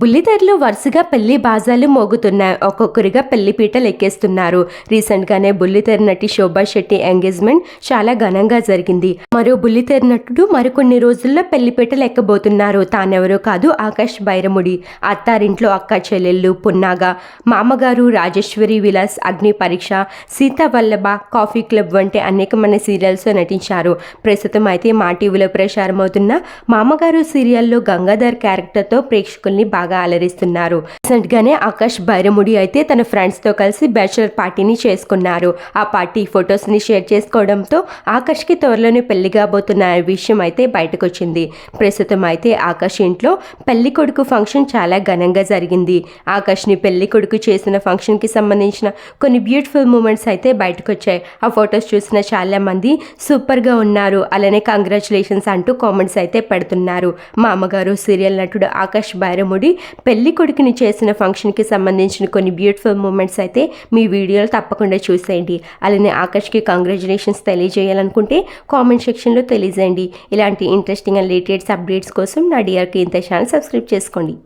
బుల్లితెరలు వరుసగా పెళ్ళి బాజాలు మోగుతున్నాయి. ఒక్కొక్కరిగా పెళ్ళి పీటలు ఎక్కేస్తున్నారు రీసెంట్గానే బుల్లితెర నటి శోభా శెట్టి ఎంగేజ్మెంట్ చాలా ఘనంగా జరిగింది. మరో బుల్లితెర నటుడు మరికొన్ని రోజుల్లో పెళ్ళి పీటలు ఎక్కబోతున్నారు తానెవరో కాదు ఆకాష్ బైరముడి. అత్తారింట్లో అక్క చెల్లెళ్ళు పున్నాగా మామగారు రాజేశ్వరి విలాస్ అగ్ని పరీక్ష సీతావల్లభ కాఫీ క్లబ్ వంటి అనేకమైన సీరియల్స్లో నటించారు. ప్రస్తుతం అయితే మా టీవీలో ప్రసారమవుతున్న మామగారు సీరియల్లో గంగాధర్ క్యారెక్టర్తో ప్రేక్షకుల్ని బాగా బాగా అలరిస్తున్నారు. రీసెంట్ గానే ఆకాష్ బైరముడి అయితే తన ఫ్రెండ్స్తో కలిసి బ్యాచులర్ పార్టీని చేసుకున్నారు. ఆ పార్టీ ఫొటోస్ని షేర్ చేసుకోవడంతో ఆకాష్కి త్వరలోనే పెళ్ళి కాబోతున్న విషయం అయితే బయటకు వచ్చింది ప్రస్తుతం అయితే ఆకాష్ ఇంట్లో పెళ్ళి కొడుకు ఫంక్షన్ చాలా ఘనంగా జరిగింది. ఆకాష్ని పెళ్ళి కొడుకు చేసిన ఫంక్షన్కి సంబంధించిన కొన్ని బ్యూటిఫుల్ మూమెంట్స్ అయితే బయటకు వచ్చాయి ఆ ఫొటోస్ చూసిన చాలా మంది సూపర్గా ఉన్నారు. అలానే కంగ్రాచులేషన్స్ అంటూ కామెంట్స్ అయితే పెడుతున్నారు. మా అమ్మగారు సీరియల్ నటుడు ఆకాష్ బైరముడి పెళ్ళి కొడుకుని చేసిన ఫంక్షన్కి సంబంధించిన కొన్ని బ్యూటిఫుల్ మూమెంట్స్ అయితే మీ వీడియోలు తప్పకుండా చూసేయండి. అలానే ఆకాష్కి కంగ్రాచులేషన్స్ తెలియజేయాలనుకుంటే కామెంట్ సెక్షన్లో తెలియజేయండి. ఇలాంటి ఇంట్రెస్టింగ్ అండ్ లేటెస్ట్ అప్డేట్స్ కోసం నా డిఆర్కి ఇంత ఛానల్ సబ్స్క్రైబ్ చేసుకోండి.